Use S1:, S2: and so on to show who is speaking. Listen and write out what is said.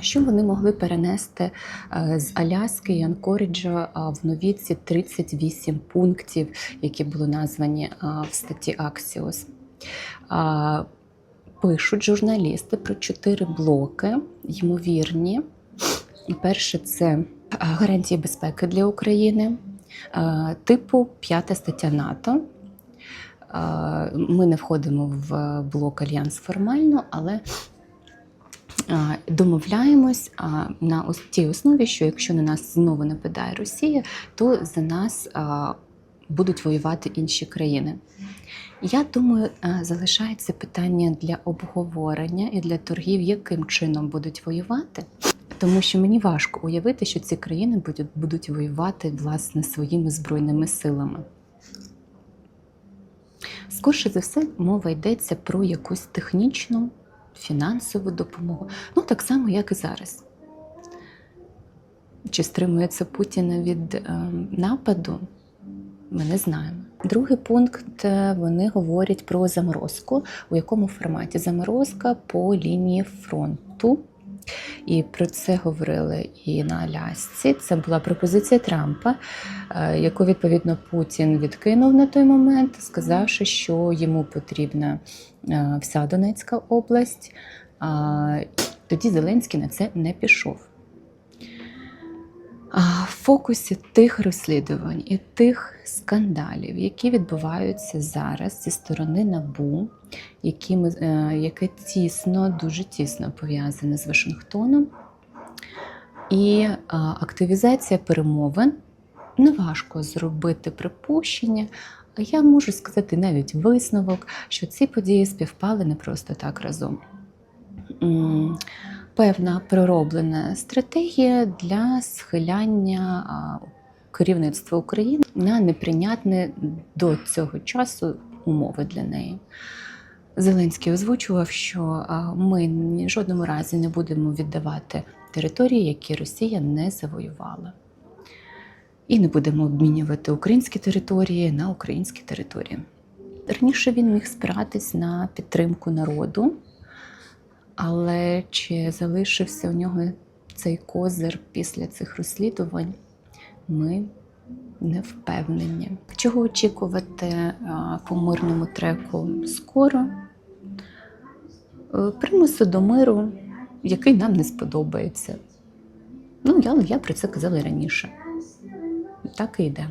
S1: що вони могли перенести е, з Аляски і Анкоріджа в нові ці 38 пунктів, які були названі в статті Axios. А, Пишуть журналісти про чотири блоки, ймовірні. Перше це гарантії безпеки для України, типу п'ята стаття НАТО. Ми не входимо в блок Альянс формально, але домовляємось на тій основі, що якщо на нас знову нападає Росія, то за нас будуть воювати інші країни. Я думаю, залишається питання для обговорення і для торгів, яким чином будуть воювати. Тому що мені важко уявити, що ці країни будуть, будуть воювати власне своїми збройними силами. Скорше за все, мова йдеться про якусь технічну, фінансову допомогу. Ну, так само, як і зараз. Чи стримується Путіна від е, нападу? Ми не знаємо. Другий пункт е, вони говорять про заморозку. У якому форматі заморозка по лінії фронту. І про це говорили і на Алясці. Це була пропозиція Трампа, е, яку відповідно Путін відкинув на той момент, сказавши, що йому потрібна е, вся Донецька область. А Тоді Зеленський на це не пішов. Фокусі тих розслідувань і тих скандалів, які відбуваються зараз зі сторони НАБУ, які ми, е, яке тісно, дуже тісно пов'язане з Вашингтоном, і активізація перемовин неважко зробити припущення. Я можу сказати навіть висновок, що ці події співпали не просто так разом. Певна пророблена стратегія для схиляння керівництва України на неприйнятне до цього часу умови для неї. Зеленський озвучував, що ми в жодному разі не будемо віддавати території, які Росія не завоювала. І не будемо обмінювати українські території на українські території. Раніше він міг спиратись на підтримку народу, але чи залишився у нього цей козир після цих розслідувань, ми не впевнені. Чого очікувати по мирному треку скоро? Е, Примусу до миру, який нам не сподобається. Ну, я, я про це казала раніше. Так і йде.